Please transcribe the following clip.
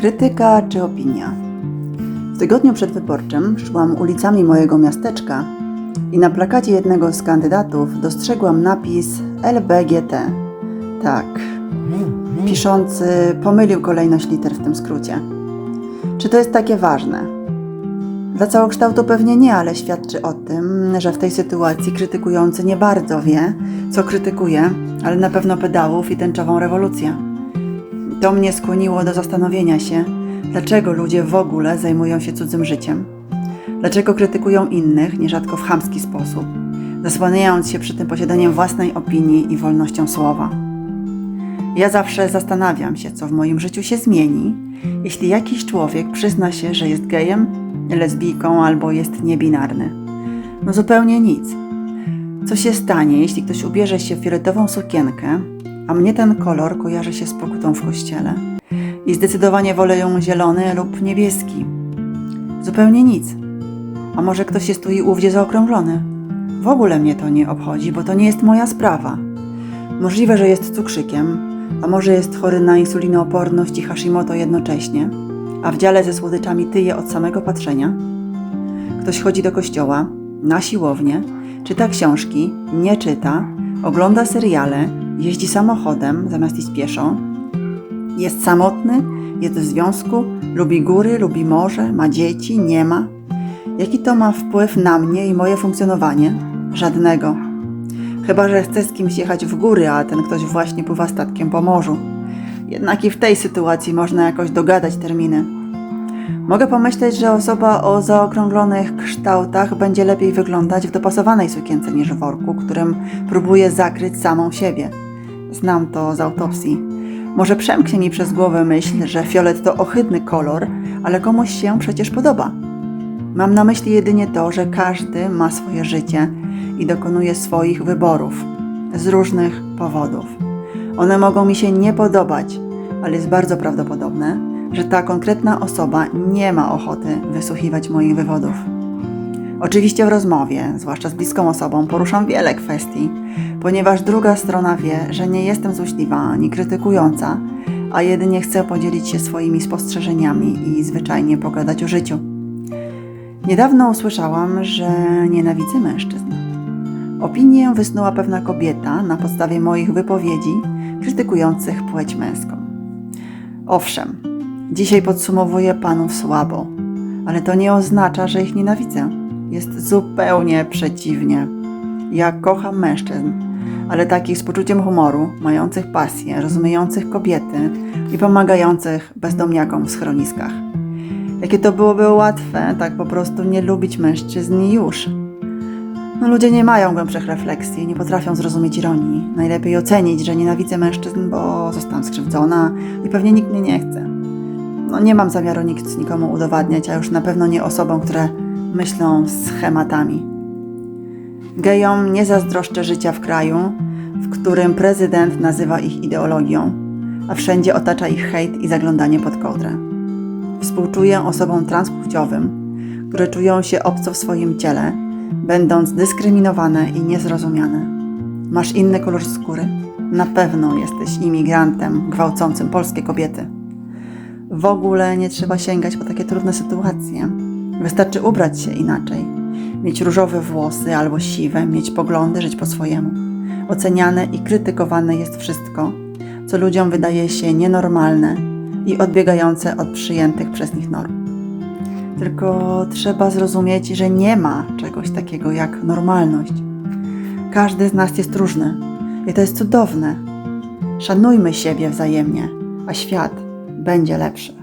Krytyka czy opinia? W tygodniu przedwyborczym szłam ulicami mojego miasteczka i na plakacie jednego z kandydatów dostrzegłam napis LBGT. Tak, piszący pomylił kolejność liter w tym skrócie. Czy to jest takie ważne? Dla całokształtu pewnie nie, ale świadczy o tym, że w tej sytuacji krytykujący nie bardzo wie, co krytykuje, ale na pewno pedałów i tęczową rewolucję. To mnie skłoniło do zastanowienia się, dlaczego ludzie w ogóle zajmują się cudzym życiem. Dlaczego krytykują innych, nierzadko w chamski sposób, zasłaniając się przy tym posiadaniem własnej opinii i wolnością słowa. Ja zawsze zastanawiam się, co w moim życiu się zmieni, jeśli jakiś człowiek przyzna się, że jest gejem, lesbijką albo jest niebinarny. No zupełnie nic. Co się stanie, jeśli ktoś ubierze się w fioletową sukienkę, a mnie ten kolor kojarzy się z pokutą w kościele i zdecydowanie wolę ją zielony lub niebieski? Zupełnie nic. A może ktoś jest tu i ówdzie zaokrąglony? W ogóle mnie to nie obchodzi, bo to nie jest moja sprawa. Możliwe, że jest cukrzykiem, a może jest chory na insulinooporność i Hashimoto jednocześnie, a w dziale ze słodyczami tyje od samego patrzenia. Ktoś chodzi do kościoła, na siłownię, czyta książki, nie czyta, ogląda seriale, jeździ samochodem zamiast iść pieszo, jest samotny, jest w związku, lubi góry, lubi morze, ma dzieci, nie ma. Jaki to ma wpływ na mnie i moje funkcjonowanie? Żadnego. Chyba, że chce z kimś jechać w góry, a ten ktoś właśnie pływa statkiem po morzu. Jednak i w tej sytuacji można jakoś dogadać terminy. Mogę pomyśleć, że osoba o zaokrąglonych kształtach będzie lepiej wyglądać w dopasowanej sukience niż w worku, którym próbuje zakryć samą siebie. Znam to z autopsji. Może przemknie mi przez głowę myśl, że fiolet to ohydny kolor, ale komuś się przecież podoba. Mam na myśli jedynie to, że każdy ma swoje życie i dokonuje swoich wyborów z różnych powodów. One mogą mi się nie podobać, ale jest bardzo prawdopodobne, że ta konkretna osoba nie ma ochoty wysłuchiwać moich wywodów. Oczywiście w rozmowie, zwłaszcza z bliską osobą, poruszam wiele kwestii, ponieważ druga strona wie, że nie jestem złośliwa ani krytykująca, a jedynie chcę podzielić się swoimi spostrzeżeniami i zwyczajnie pogadać o życiu. Niedawno usłyszałam, że nienawidzę mężczyzn. Opinię wysnuła pewna kobieta na podstawie moich wypowiedzi krytykujących płeć męską. Owszem, dzisiaj podsumowuję panów słabo, ale to nie oznacza, że ich nienawidzę. Jest zupełnie przeciwnie. Ja kocham mężczyzn, ale takich z poczuciem humoru, mających pasję, rozumiejących kobiety i pomagających bezdomniakom w schroniskach. Jakie to byłoby łatwe, tak po prostu nie lubić mężczyzn już. No, ludzie nie mają głębszych refleksji, nie potrafią zrozumieć ironii. Najlepiej ocenić, że nienawidzę mężczyzn, bo zostałam skrzywdzona i pewnie nikt mnie nie chce. No nie mam zamiaru nikt nikomu udowadniać, a już na pewno nie osobom, które myślą schematami. Gejom nie zazdroszczę życia w kraju, w którym prezydent nazywa ich ideologią, a wszędzie otacza ich hejt i zaglądanie pod kołdrę. Współczuję osobom transpłciowym, które czują się obco w swoim ciele, będąc dyskryminowane i niezrozumiane. Masz inny kolor skóry? Na pewno jesteś imigrantem gwałcącym polskie kobiety. W ogóle nie trzeba sięgać po takie trudne sytuacje. Wystarczy ubrać się inaczej, mieć różowe włosy albo siwe, mieć poglądy, żyć po swojemu. Oceniane i krytykowane jest wszystko, co ludziom wydaje się nienormalne i odbiegające od przyjętych przez nich norm. Tylko trzeba zrozumieć, że nie ma czegoś takiego jak normalność. Każdy z nas jest różny i to jest cudowne. Szanujmy siebie wzajemnie, a świat będzie lepszy.